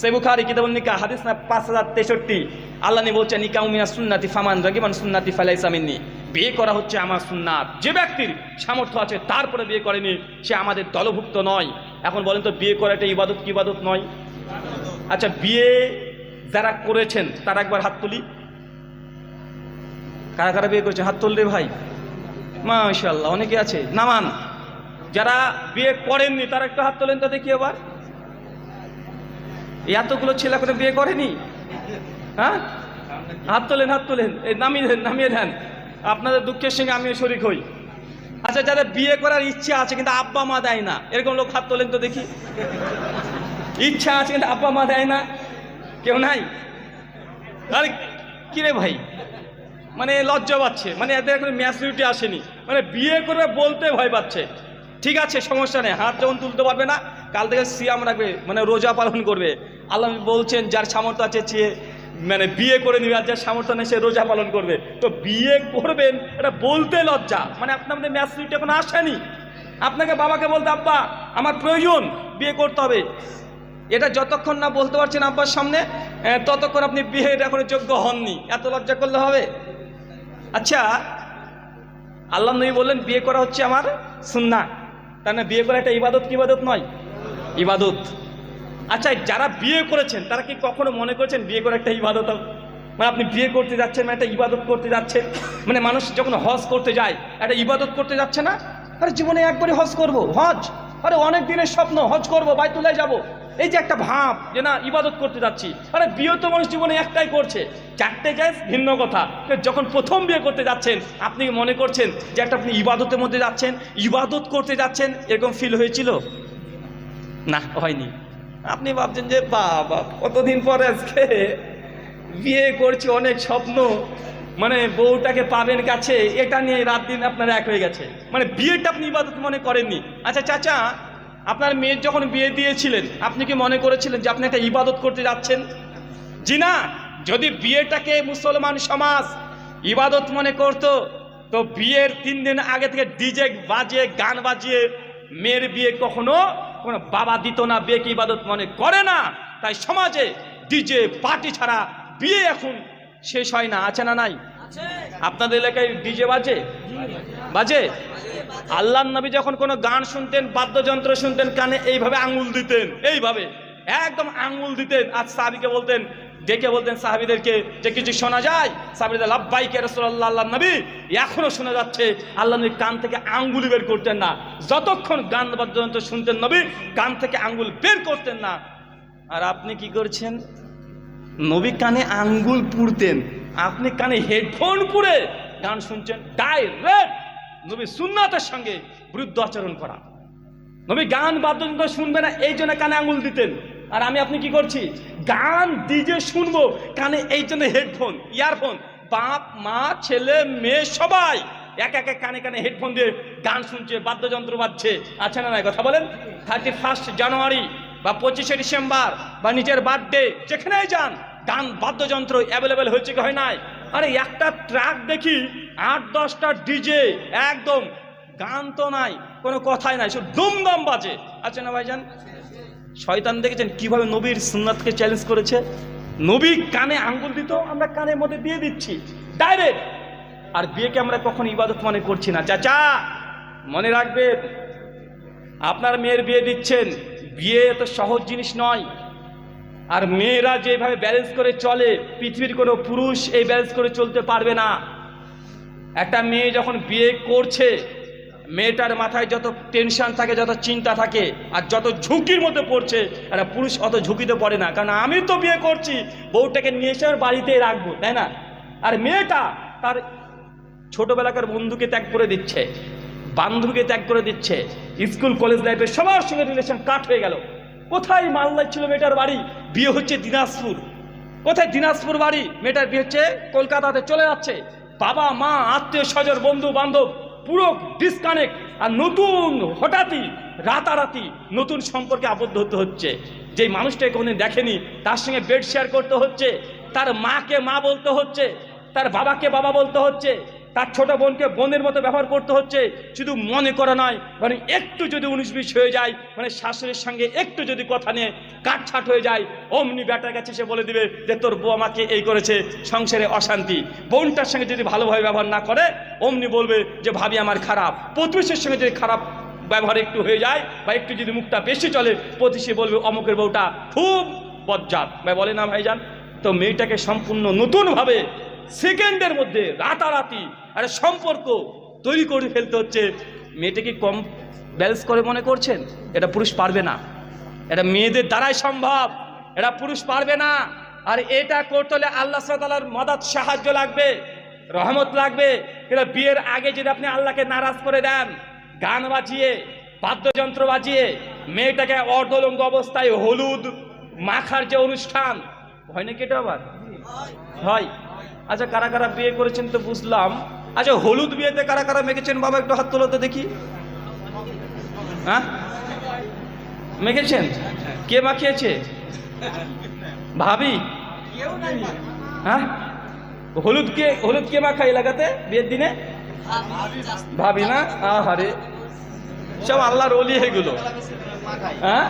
সেবুখারি কিতাবুল নিকা হাদিস না পাঁচ হাজার তেষট্টি। আল্লাহ নি বলছে নিকা উমিনা সুন্নাতি ফামান রাগিমান সুন্নাতি ফালাইসামিনী বিয়ে করা হচ্ছে আমার সুন্নাত। যে ব্যক্তির সামর্থ্য আছে তারপরে বিয়ে করেনি, সে আমাদের দলভুক্ত নয়। এখন বলেন তো, বিয়ে করা একটা ইবাদত কি ইবাদত নয়? আচ্ছা বিয়ে যারা করেছেন, তারা একবার হাত তুলি। কারা কারা বিয়ে করেছেন হাত তুললে ভাই। মাশাল্লাহ অনেকে আছে। নামান, যারা বিয়ে করেননি, তারা একটু হাত তোলেন তো দেখি এই এতগুলো ছেলে করে বিয়ে করেনি? হ্যাঁ? হাত তোলেন হাত তোলেন। এই নামিয়ে দেন নামিয়ে দেন। আপনাদের দুঃখের সঙ্গে আমিও শরিক হই। আচ্ছা যাদের বিয়ে করার ইচ্ছা আছে কিন্তু আব্বা মা দেয় না। এরকম লোক হাত তোলেন তো দেখি। ইচ্ছা আছে কিন্তু আব্বা মা দেয় না। কেউ নাই? আরে কিরে ভাই? মানে লজ্জা পাচ্ছে। মানে এদের এখন ম্যাচুরিটি আসেনি। মানে বিয়ে করে বলতে ভয় পাচ্ছে। ঠিক আছে, সমস্যা নেই। হাত যখন তুলতে পারবে না কাল থেকে সিয়াম রাখবে মানে রোজা পালন করবে। আল্লাহ বলছেন, যার সামর্থ্য আছে চেয়ে মানে বিয়ে করে নিবে, আর যার সামর্থ্য নেই সে রোজা পালন করবে। তো বিয়ে করবেন, এটা বলতে লজ্জা। মানে আপনার মধ্যে ম্যাচুরিটি এখন আসেনি। আপনাকে বাবাকে বলতে, আব্বা, আমার প্রয়োজন, বিয়ে করতে হবে। এটা যতক্ষণ না বলতে পারছেন আব্বার সামনে ততক্ষণ আপনি বিয়ের এখন যোগ্য হননি। এত লজ্জা করলে হবে? আচ্ছা আল্লাহ নবী বললেন, বিয়ে করা হচ্ছে আমার সুন্না তার না বিয়ে করা একটা ইবাদত কি ইবাদত নয়? ইবাদত। আচ্ছা যারা বিয়ে করেছেন, তারা কি কখনো মনে করেছেন বিয়ে করে একটা ইবাদত? মানে আপনি বিয়ে করতে যাচ্ছেন মানে একটা ইবাদত করতে যাচ্ছেন মানে মানুষ যখন হজ করতে যায়, একটা ইবাদত করতে যাচ্ছে না? আরে জীবনে একবারই হজ করব, হজ? আরে অনেক দিনের স্বপ্ন, হজ করব বাইতুল্লায় যাব। এই যে একটা ভাব যে না, ইবাদত করতে যাচ্ছি। আরে বিয়ে তো মানুষ জীবনে একটাই করছে। চারটে যায় ভিন্ন কথা। যখন প্রথম বিয়ে করতে যাচ্ছেন, আপনি মনে করছেন যে একটা আপনি ইবাদতের মধ্যে যাচ্ছেন? ইবাদত করতে যাচ্ছেন, এরকম ফিল হয়েছিল? না, হয়নি। আপনি ভাবছেন যে বাবা, কতদিন পরে আজকে বিয়ে করছি, অনেক স্বপ্ন। মানে বউটাকে পাবেন কাছে, এটা নিয়ে রাত দিন আপনার এক হয়ে গেছে। মানে বিয়েটা আপনি ইবাদত মনে করেননি। আচ্ছা চাচা, আপনার মেয়ের যখন বিয়ে দিয়েছিলেন, আপনি কি মনে করেছিলেন যে আপনি একটা ইবাদত করতে যাচ্ছেন? জি না, যদি বিয়েটাকে মুসলমান সমাজ ইবাদত মনে করত, তো বিয়ের তিন দিন আগে থেকে ডিজে বাজিয়ে, গান বাজিয়ে মেয়ের বিয়ে কখনো কোনো বাবা দিত না বিয়েকে ইবাদত মনে করে না। তাই সমাজে ডিজে পার্টি ছাড়া বিয়ে এখন শেষ হয় না আছে না নাই? আপনাদের এলাকায় ডিজে বাজে? বাজে? আল্লাহ নবী যখন কোনো গান শুনতেন বাদ্যযন্ত্র শুনতেন কানে এইভাবে আঙুল দিতেন এইভাবে একদম আঙুল দিতেন। আর সাবিকে বলতেন ডেকে বলতেন সাহাবিদেরকে, যে কিছু শোনা যায় সাহাবিদের লাভবাইকে রসুল্লাহ আল্লাহ নবী এখনও শোনা যাচ্ছে, আল্লাহ নবী কান থেকে আঙ্গুলি বের করতেন না। যতক্ষণ গান বাদ্যযন্ত্র শুনতেন নবী, কান থেকে আঙ্গুল বের করতেন না। আর আপনি কি করছেন? নবী কানে আঙ্গুল পুড়তেন, আপনি কানে হেডফোন পুড়ে গান শুনছেন ডাইরেক্ট নবী সুন্নাতের সঙ্গে বিরুদ্ধ আচরণ করা। নবী গান বাদ্যযন্ত্র শুনবে না, এই জন্য কানে আঙুল দিতেন। আর আমি আপনি কি করছি? গান ডিজে শুনব, কানে এই জন্য হেডফোন ইয়ারফোন বাপ, মা, ছেলে, মেয়ে, সবাই এক এক কানে কানে হেডফোন দিয়ে গান শুনছে, বাদ্যযন্ত্র বাজছে। আছে না নাই কথা বলেন? থার্টি ফার্স্ট জানুয়ারি বা পঁচিশে ডিসেম্বর বা নিজের বার্থডে যেখানেই যান, গান, বাদ্যযন্ত্র অ্যাভেলেবেল হয়েছে কি হয় নাই? আরে একটা ট্রাক দেখি, আট, দশটা ডিজে, একদম। গান তো নাই কোনো কথাই নাই, শুধু দুমদম বাজে। আছে না ভাইজান, শয়তান দেখেছেন কীভাবে নবীর সুন্নাতকে চ্যালেঞ্জ করেছে? নবী কানে আঙ্গুল দিত, আমরা কানের মধ্যে দিয়ে দিচ্ছি ডাইরেক্ট আর বিয়েকে আমরা কখন ইবাদত মনে করছি না। চাচা, মনে রাখবেন, আপনার মেয়ের বিয়ে দিচ্ছেন, বিয়ে তো সহজ জিনিস নয়। আর মেয়েরা যেভাবে ব্যালেন্স করে চলে, পৃথিবীর কোনো পুরুষ এই ব্যালেন্স করে চলতে পারবে না। একটা মেয়ে যখন বিয়ে করছে মেয়েটার মাথায় যত টেনশন থাকে, যত চিন্তা থাকে, আর যত ঝুঁকির মধ্যে পড়ছে, একটা পুরুষ অত ঝুঁকিতে পড়ে না। কারণ আমি তো বিয়ে করছি, বউটাকে নিয়ে এসে বাড়িতে রাখব, তাই না? আর মেয়েটা তার ছোটবেলাকার বন্ধুকে ত্যাগ করে দিচ্ছে, বান্ধবীকে ত্যাগ করে দিচ্ছে, স্কুল, কলেজ লাইফে সবার সঙ্গে রিলেশন কাট হয়ে গেল। কোথায় মালদায় ছিল মেয়েটার বাড়ি? বিয়ে হচ্ছে দিনাজপুর। কোথায় দিনাজপুর বাড়ি? মেয়েটার বিয়ে হচ্ছে কলকাতাতে চলে যাচ্ছে। বাবা, মা, আত্মীয়, স্বজন, বন্ধু, বান্ধব পুরো ডিসকানেক্ট আর নতুন হঠাৎই, রাতারাতি নতুন সম্পর্কে আবদ্ধ হতে হচ্ছে। যে মানুষটাকে কোনোদিন দেখেনি, তার সঙ্গে বেড শেয়ার করতে হচ্ছে, তার মাকে মা বলতে হচ্ছে, তার বাবাকে বাবা বলতে হচ্ছে তার ছোট বোনকে বোনের মতো ব্যবহার করতে হচ্ছে, শুধু মনে করা নয় মানে একটু যদি উনিশ বিশ হয়ে যায় মানে শাশুড়ির সঙ্গে একটু যদি কথা নিয়ে কাটছাট হয়ে যায়, অমনি ব্যাটার কাছে সে বলে দিবে যে, তোর বউ আমাকে এই করেছে, সংসারে অশান্তি। বোনটার সঙ্গে যদি ভালোভাবে ব্যবহার না করে, অমনি বলবে যে, ভাবি আমার খারাপ। প্রতিবেশীর সঙ্গে যদি খারাপ ব্যবহার একটু হয়ে যায়, বা একটু যদি মুখটা বেশি চলে, প্রতিশী বলবে, অমুকের বউটা খুব বজ্জাত। ভাই বলে, না ভাইজান, তো মেয়েটাকে সম্পূর্ণ নতুনভাবে সেকেন্ডের মধ্যে রাতারাতি আরে সম্পর্ক তৈরি করে ফেলতে হচ্ছে। মেয়েটাকে কম ব্যালেন্স করে মনে করছেন? এটা পুরুষ পারবে না। এটা মেয়েদের দ্বারাই সম্ভব। এটা পুরুষ পারবে না। আর এটা করতে হলে আল্লাহ সাল্লার মদত সাহায্য লাগবে রহমত লাগবে। কিন্তু বিয়ের আগে যদি আপনি আল্লাহকে নারাজ করে দেন গান বাজিয়ে বাদ্যযন্ত্র বাজিয়ে মেয়েটাকে অর্ধলঙ্গ অবস্থায় হলুদ মাখার যে অনুষ্ঠান হয় নাকি এটা আবার? হয়। আচ্ছা কারা কারা বিয়ে করেছেন তো বুঝলাম। আচ্ছা হলুদ বিয়েতে কারা কারা মেখেছেন? বাবা, একটু হাত তোলো তো দেখি। হ্যাঁ? মেখেছেন? কে মাখিয়েছে? ভাবি? হ্যাঁ? হলুদ কে হলুদ কে মাখা এলাকাতে বিয়ের দিনে? ভাবি না? আহারে। সব আল্লাহর অলি এগুলো। হ্যাঁ?